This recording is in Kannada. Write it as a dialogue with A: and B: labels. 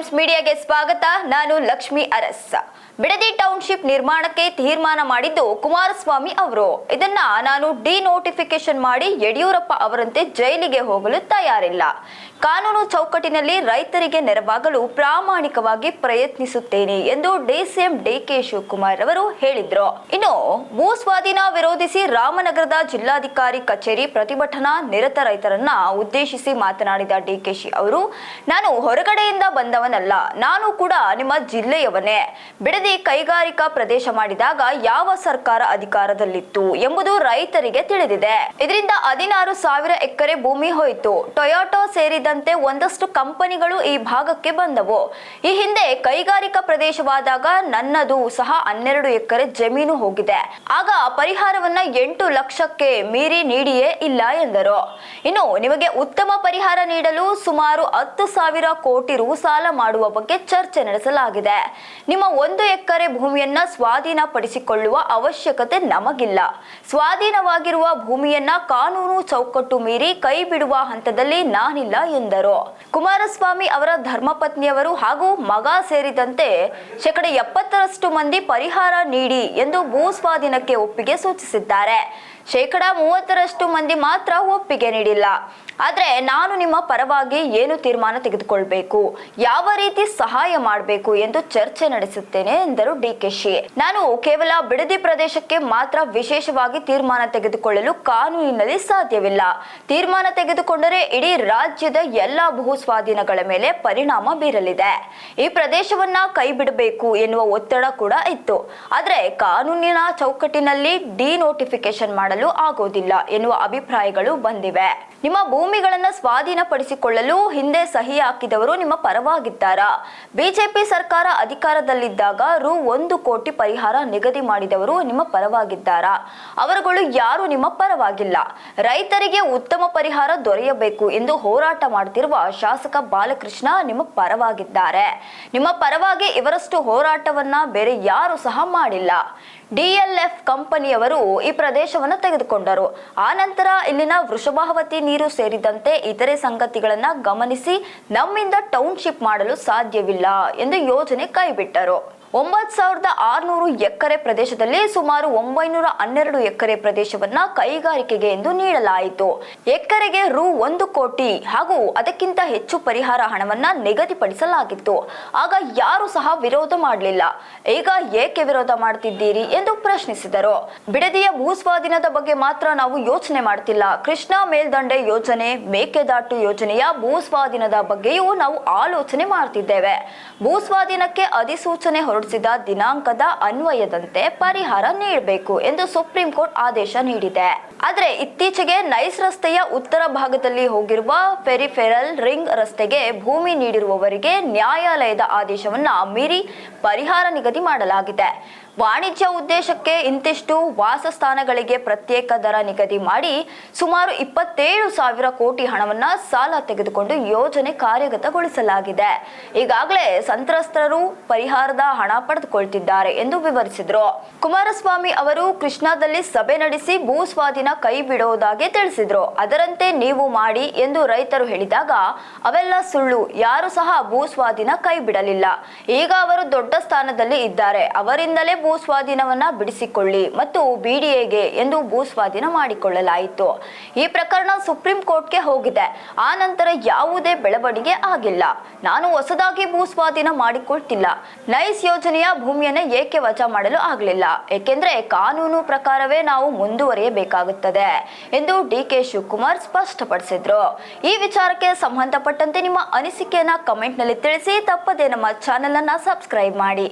A: ಟೈಮ್ಸ್ ಮೀಡಿಯಾಗೆ ಸ್ವಾಗತ. ನಾನು ಲಕ್ಷ್ಮಿ ಅರಸ್. ಬಿಡದಿ ಟೌನ್ಶಿಪ್ ನಿರ್ಮಾಣಕ್ಕೆ ತೀರ್ಮಾನ ಮಾಡಿದ್ದು ಕುಮಾರಸ್ವಾಮಿ ಅವರು. ಇದನ್ನ ನಾನು ಡಿ ನೋಟಿಫಿಕೇಶನ್ ಮಾಡಿ ಯಡಿಯೂರಪ್ಪ ಅವರಂತೆ ಜೈಲಿಗೆ ಹೋಗಲು ತಯಾರಿಲ್ಲ. ಕಾನೂನು ಚೌಕಟ್ಟಿನಲ್ಲಿ ರೈತರಿಗೆ ನೆರವಾಗಲು ಪ್ರಾಮಾಣಿಕವಾಗಿ ಪ್ರಯತ್ನಿಸುತ್ತೇನೆ ಎಂದು ಡಿಸಿಎಂ ಡಿಕೆ ಶಿವಕುಮಾರ್ ಅವರು ಹೇಳಿದ್ರು. ಇನ್ನು ಭೂ ಸ್ವಾಧೀನ ವಿರೋಧಿಸಿ ರಾಮನಗರದ ಜಿಲ್ಲಾಧಿಕಾರಿ ಕಚೇರಿ ಪ್ರತಿಭಟನಾ ನಿರತ ರೈತರನ್ನ ಉದ್ದೇಶಿಸಿ ಮಾತನಾಡಿದ ಡಿಕೆಶಿ ಅವರು, ನಾನು ಹೊರಗಡೆಯಿಂದ ಬಂದವನಲ್ಲ ನಾನು ಕೂಡ ನಿಮ್ಮ ಜಿಲ್ಲೆಯವನೇ. ಬಿಡದಿ ಕೈಗಾರಿಕಾ ಪ್ರದೇಶ ಮಾಡಿದಾಗ ಯಾವ ಸರ್ಕಾರ ಅಧಿಕಾರದಲ್ಲಿತ್ತು ಎಂಬುದು ರೈತರಿಗೆ ತಿಳಿದಿದೆ. ಇದರಿಂದ ಹದಿನಾರು ಸಾವಿರ ಎಕರೆ ಭೂಮಿ ಹೋಯಿತು. ಟೊಯೋಟೋ ಸೇರಿದಂತೆ ಒಂದಷ್ಟು ಕಂಪನಿಗಳು ಈ ಭಾಗಕ್ಕೆ ಬಂದವು. ಈ ಹಿಂದೆ ಕೈಗಾರಿಕಾ ಪ್ರದೇಶವಾದಾಗ ನನ್ನದು ಸಹ ಹನ್ನೆರಡು ಎಕರೆ ಜಮೀನು ಹೋಗಿದೆ. ಆಗ ಪರಿಹಾರವನ್ನ ಎಂಟು ಲಕ್ಷಕ್ಕೆ ಮೀರಿ ನೀಡಿಯೇ ಇಲ್ಲ ಎಂದರು. ಇನ್ನು ನಿಮಗೆ ಉತ್ತಮ ಪರಿಹಾರ ನೀಡಲು ಸುಮಾರು ಹತ್ತು ಸಾವಿರ ಕೋಟಿ ರು ಸಾಲ ಮಾಡುವ ಬಗ್ಗೆ ಚರ್ಚೆ ನಡೆಸಲಾಗಿದೆ. ನಿಮ್ಮ ಒಂದು ಎಕರೆ ಭೂಮಿಯನ್ನ ಸ್ವಾಧೀನಪಡಿಸಿಕೊಳ್ಳುವ ಅವಶ್ಯಕತೆ ನಮಗಿಲ್ಲ. ಸ್ವಾಧೀನವಾಗಿರುವ ಭೂಮಿಯನ್ನ ಕಾನೂನು ಚೌಕಟ್ಟು ಮೀರಿ ಕೈ ಬಿಡುವ ಹಂತದಲ್ಲಿ ನಾನಿಲ್ಲ ಎಂದರು. ಕುಮಾರಸ್ವಾಮಿ ಅವರ ಧರ್ಮಪತ್ನಿಯವರು ಹಾಗೂ ಮಗ ಸೇರಿದಂತೆ ಶೇಕಡ ಎಪ್ಪತ್ತರಷ್ಟು ಮಂದಿ ಪರಿಹಾರ ನೀಡಿ ಎಂದು ಭೂ ಸ್ವಾಧೀನಕ್ಕೆ ಒಪ್ಪಿಗೆ ಸೂಚಿಸಿದ್ದಾರೆ. ಶೇಕಡ ಮೂವತ್ತರಷ್ಟು ಮಂದಿ ಮಾತ್ರ ಒಪ್ಪಿಗೆ ನೀಡಿಲ್ಲ. ಆದರೆ ನಾನು ನಿಮ್ಮ ಪರವಾಗಿ ಏನು ತೀರ್ಮಾನ ತೆಗೆದುಕೊಳ್ಬೇಕು? ಯಾವ ರೀತಿ ಸಹಾಯ ಮಾಡಬೇಕು ಎಂದು ಚರ್ಚೆ ನಡೆಸುತ್ತೇನೆ ಎಂದರು ಡಿಕೆಶಿ ನಾನು ಕೇವಲ ಬಿಡದಿ ಪ್ರದೇಶಕ್ಕೆ ಮಾತ್ರ ವಿಶೇಷವಾಗಿ ತೀರ್ಮಾನ ತೆಗೆದುಕೊಳ್ಳಲು ಕಾನೂನಿನಲ್ಲಿ ಸಾಧ್ಯವಿಲ್ಲ. ತೀರ್ಮಾನ ತೆಗೆದುಕೊಂಡರೆ ಇಡೀ ರಾಜ್ಯದ ಎಲ್ಲಾ ಭೂ ಸ್ವಾಧೀನಗಳ ಮೇಲೆ ಪರಿಣಾಮ ಬೀರಲಿದೆ. ಈ ಪ್ರದೇಶವನ್ನ ಕೈ ಬಿಡಬೇಕು ಎನ್ನುವ ಒತ್ತಡ ಕೂಡ ಇತ್ತು. ಆದರೆ ಕಾನೂನಿನ ಚೌಕಟ್ಟಿನಲ್ಲಿ ಡಿನೋಟಿಫಿಕೇಶನ್ ಮಾಡಲು ಆಗೋದಿಲ್ಲ ಎನ್ನುವ ಅಭಿಪ್ರಾಯಗಳು ಬಂದಿವೆ. ನಿಮ್ಮ ಭೂಮಿಗಳನ್ನು ಸ್ವಾಧೀನಪಡಿಸಿಕೊಳ್ಳಲು ಹಿಂದೆ ಸಹಿ ಹಾಕಿದವರು ನಿಮ್ಮ ಪರವಾಗಿದ್ದಾರಾ? ಬಿಜೆಪಿ ಸರ್ಕಾರ ಅಧಿಕಾರದಲ್ಲಿದ್ದಾಗ ರು ಒಂದು ಕೋಟಿ ಪರಿಹಾರ ನಿಗದಿ ಮಾಡಿದವರು ನಿಮ್ಮ ಪರವಾಗಿದ್ದಾರಾ? ಅವರುಗಳು ಯಾರು ನಿಮ್ಮ ಪರವಾಗಿಲ್ಲ. ರೈತರಿಗೆ ಉತ್ತಮ ಪರಿಹಾರ ದೊರೆಯಬೇಕು ಎಂದು ಹೋರಾಟ ಮಾಡುತ್ತಿರುವ ಶಾಸಕ ಬಾಲಕೃಷ್ಣ ನಿಮ್ಮ ಪರವಾಗಿದ್ದಾರೆ. ನಿಮ್ಮ ಪರವಾಗಿ ಇವರಷ್ಟು ಹೋರಾಟವನ್ನ ಬೇರೆ ಯಾರು ಸಹ ಮಾಡಿಲ್ಲ. ಡಿಎಲ್ಎಫ್ ಕಂಪನಿಯವರು ಈ ಪ್ರದೇಶವನ್ನು ತೆಗೆದುಕೊಂಡರು. ಆ ನಂತರ ಇಲ್ಲಿನ ವೃಷಭಾವತಿ ನೀರು ಸೇರಿದಂತೆ ಇತರೆ ಸಂಗತಿಗಳನ್ನ ಗಮನಿಸಿ ನಮ್ಮಿಂದ ಟೌನ್ಶಿಪ್ ಮಾಡಲು ಸಾಧ್ಯವಿಲ್ಲ ಎಂದು ಯೋಜನೆ ಕೈಬಿಟ್ಟರು. ಒಂಬತ್ತು ಸಾವಿರದ ಆರುನೂರು ಎಕರೆ ಪ್ರದೇಶದಲ್ಲಿ ಸುಮಾರು ಒಂಬೈನೂರ ಹನ್ನೆರಡು ಎಕರೆ ಪ್ರದೇಶವನ್ನ ಕೈಗಾರಿಕೆಗೆ ಎಂದು ನೀಡಲಾಯಿತು. ಎಕರೆಗೆ ರು ಒಂದು ಕೋಟಿ ಹಾಗೂ ಅದಕ್ಕಿಂತ ಹೆಚ್ಚು ಪರಿಹಾರ ಹಣವನ್ನ ನಿಗದಿಪಡಿಸಲಾಗಿತ್ತು. ಆಗ ಯಾರು ಸಹ ವಿರೋಧ ಮಾಡಲಿಲ್ಲ. ಈಗ ಏಕೆ ವಿರೋಧ ಮಾಡ್ತಿದ್ದೀರಿ ಎಂದು ಪ್ರಶ್ನಿಸಿದರು. ಬಿಡದಿಯ ಭೂಸ್ವಾಧೀನದ ಬಗ್ಗೆ ಮಾತ್ರ ನಾವು ಯೋಚನೆ ಮಾಡ್ತಿಲ್ಲ. ಕೃಷ್ಣಾ ಮೇಲ್ದಂಡೆ ಯೋಜನೆ, ಮೇಕೆದಾಟು ಯೋಜನೆಯ ಭೂಸ್ವಾಧೀನದ ಬಗ್ಗೆಯೂ ನಾವು ಆಲೋಚನೆ ಮಾಡ್ತಿದ್ದೇವೆ. ಭೂಸ್ವಾಧೀನಕ್ಕೆ ಅಧಿಸೂಚನೆ ದಿನಾಂಕದ ಅನ್ವಯದಂತೆ ಪರಿಹಾರ ನೀಡಬೇಕು ಎಂದು ಸುಪ್ರೀಂ ಕೋರ್ಟ್ ಆದೇಶ ನೀಡಿದೆ. ಆದರೆ ಇತ್ತೀಚೆಗೆ ನೈಸ್ ರಸ್ತೆಯ ಉತ್ತರ ಭಾಗದಲ್ಲಿ ಹೋಗಿರುವ ಫೆರಿಫೆರಲ್ ರಿಂಗ್ ರಸ್ತೆಗೆ ಭೂಮಿ ನೀಡಿರುವವರಿಗೆ ನ್ಯಾಯಾಲಯದ ಆದೇಶವನ್ನ ಮೀರಿ ಪರಿಹಾರ ನಿಗದಿ ಮಾಡಲಾಗಿದೆ. ವಾಣಿಜ್ಯ ಉದ್ದೇಶಕ್ಕೆ ಇಂತಿಷ್ಟು ವಾಸಸ್ಥಾನಗಳಿಗೆ ಪ್ರತ್ಯೇಕ ದರ ನಿಗದಿ ಮಾಡಿ ಸುಮಾರು ಇಪ್ಪತ್ತೇಳು ಸಾವಿರ ಕೋಟಿ ಹಣವನ್ನ ಸಾಲ ತೆಗೆದುಕೊಂಡು ಯೋಜನೆ ಕಾರ್ಯಗತಗೊಳಿಸಲಾಗಿದೆ. ಈಗಾಗಲೇ ಸಂತ್ರಸ್ತರು ಪರಿಹಾರದ ಹಣ ಪಡೆದುಕೊಳ್ತಿದ್ದಾರೆ ಎಂದು ವಿವರಿಸಿದರು. ಕುಮಾರಸ್ವಾಮಿ ಅವರು ಕೃಷ್ಣಾದಲ್ಲಿ ಸಭೆ ನಡೆಸಿ ಭೂ ಸ್ವಾಧೀನ ಕೈ ಬಿಡುವುದಾಗಿ ತಿಳಿಸಿದ್ರು. ಅದರಂತೆ ನೀವು ಮಾಡಿ ಎಂದು ರೈತರು ಹೇಳಿದಾಗ ಅವೆಲ್ಲ ಸುಳ್ಳು. ಯಾರು ಸಹ ಭೂ ಸ್ವಾಧೀನ ಕೈ ಬಿಡಲಿಲ್ಲ. ಈಗ ಅವರು ದೊಡ್ಡ ಸ್ಥಾನದಲ್ಲಿ ಇದ್ದಾರೆ. ಅವರಿಂದಲೇ ಭೂ ಸ್ವಾಧೀನವನ್ನ ಬಿಡಿಸಿಕೊಳ್ಳಿ ಮತ್ತು ಬಿಡಿಎಗೆ ಎಂದು ಭೂ ಸ್ವಾಧೀನ ಮಾಡಿಕೊಳ್ಳಲಾಯಿತು. ಈ ಪ್ರಕರಣ ಸುಪ್ರೀಂ ಕೋರ್ಟ್ಗೆ ಹೋಗಿದೆ. ಆ ನಂತರ ಯಾವುದೇ ಬೆಳವಣಿಗೆ ಆಗಿಲ್ಲ. ನಾನು ಹೊಸದಾಗಿ ಭೂ ಸ್ವಾಧೀನ ಮಾಡಿಕೊಳ್ತಿಲ್ಲ. ನೈಸ್ ಯೋಜನೆಯ ಭೂಮಿಯನ್ನು ಏಕೆ ವಜಾ ಮಾಡಲು ಆಗಲಿಲ್ಲ? ಏಕೆಂದ್ರೆ ಕಾನೂನು ಪ್ರಕಾರವೇ ನಾವು ಮುಂದುವರಿಯಬೇಕಾಗುತ್ತದೆ ಎಂದು ಡಿ ಕೆ ಶಿವಕುಮಾರ್ ಸ್ಪಷ್ಟಪಡಿಸಿದ್ರು. ಈ ವಿಚಾರಕ್ಕೆ ಸಂಬಂಧಪಟ್ಟಂತೆ ನಿಮ್ಮ ಅನಿಸಿಕೆಯನ್ನ ಕಮೆಂಟ್ನಲ್ಲಿ ತಿಳಿಸಿ. ತಪ್ಪದೆ ನಮ್ಮ ಚಾನೆಲ್ ಅನ್ನ ಸಬ್ಸ್ಕ್ರೈಬ್ ಮಾಡಿ.